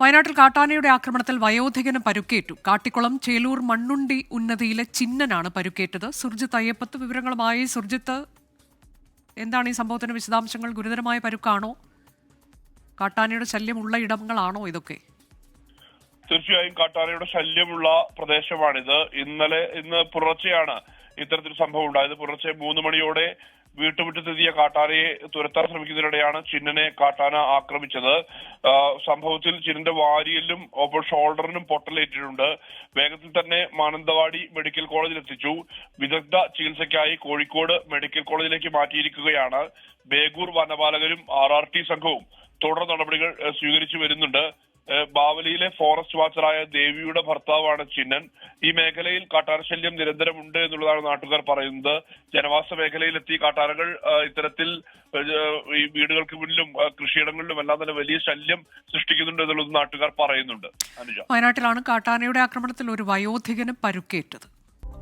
വയനാട്ടിൽ കാട്ടാനയുടെ ആക്രമണത്തിൽ വയോധികന് പരുക്കേറ്റു. കാട്ടിക്കുളം ചേലൂർ മണ്ണുണ്ടി ഉന്നതിയിലെ ചിഹ്നനാണ് പരുക്കേറ്റത്. സുർജിത്ത് അയ്യപ്പത്ത് വിവരങ്ങളുമായി സുർജിത്ത് എന്താണ് ഈ സംഭവത്തിന്റെ വിശദാംശങ്ങൾ? ഗുരുതരമായ പരുക്കാണോ? കാട്ടാനയുടെ ശല്യമുള്ള ഇടങ്ങളാണോ ഇതൊക്കെ? തീർച്ചയായും കാട്ടാനയുടെ ശല്യമുള്ള പ്രദേശമാണിത്. ഇന്നലെ ഇന്ന് പുലർച്ചെയാണ് ഇത്തരത്തിൽ സംഭവം ഉണ്ടായത്. പുലർച്ചെ മൂന്ന് മണിയോടെ വീട്ടുമുറ്റത്തെത്തിയ കാട്ടാനയെ തുരത്താൻ ശ്രമിക്കുന്നതിനിടെയാണ് ചിന്നനെ കാട്ടാന ആക്രമിച്ചത്. സംഭവത്തിൽ ചിന്നന്റെ വാരിയലിലും ഒപ്പം ഷോൾഡറിനും പൊട്ടലേറ്റിട്ടുണ്ട്. വേഗത്തിൽ തന്നെ മാനന്തവാടി മെഡിക്കൽ കോളേജിൽ എത്തിച്ചു വിദഗ്ധ ചികിത്സയ്ക്കായി കോഴിക്കോട് മെഡിക്കൽ കോളേജിലേക്ക് മാറ്റിയിരിക്കുകയാണ് ബേഗൂർ വനപാലകരും ആർ ആർ ടി സംഘവും. തുടർ നടപടികൾ സ്വീകരിച്ചു വരുന്നുണ്ട്. ബാവലിയിലെ ഫോറസ്റ്റ് വാച്ചറായ ദേവിയുടെ ഭർത്താവാണ് ചിന്നൻ. ഈ മേഖലയിൽ കാട്ടാർ ശല്യം നിരന്തരമുണ്ട് എന്നുള്ളതാണ് നാട്ടുകാർ പറയുന്നത്. ജനവാസ മേഖലയിലെത്തി കാട്ടാരകൾ ഇത്തരത്തിൽ ഈ വീടുകൾക്ക് മുന്നിലും കൃഷിയിടങ്ങളിലും എല്ലാം തന്നെ വലിയ ശല്യം സൃഷ്ടിക്കുന്നുണ്ട് എന്നുള്ളത് നാട്ടുകാർ പറയുന്നുണ്ട്. വയനാട്ടിലാണ് കാട്ടാനയുടെ ആക്രമണത്തിൽ ഒരു വയോധികന് പരുക്കേറ്റത്.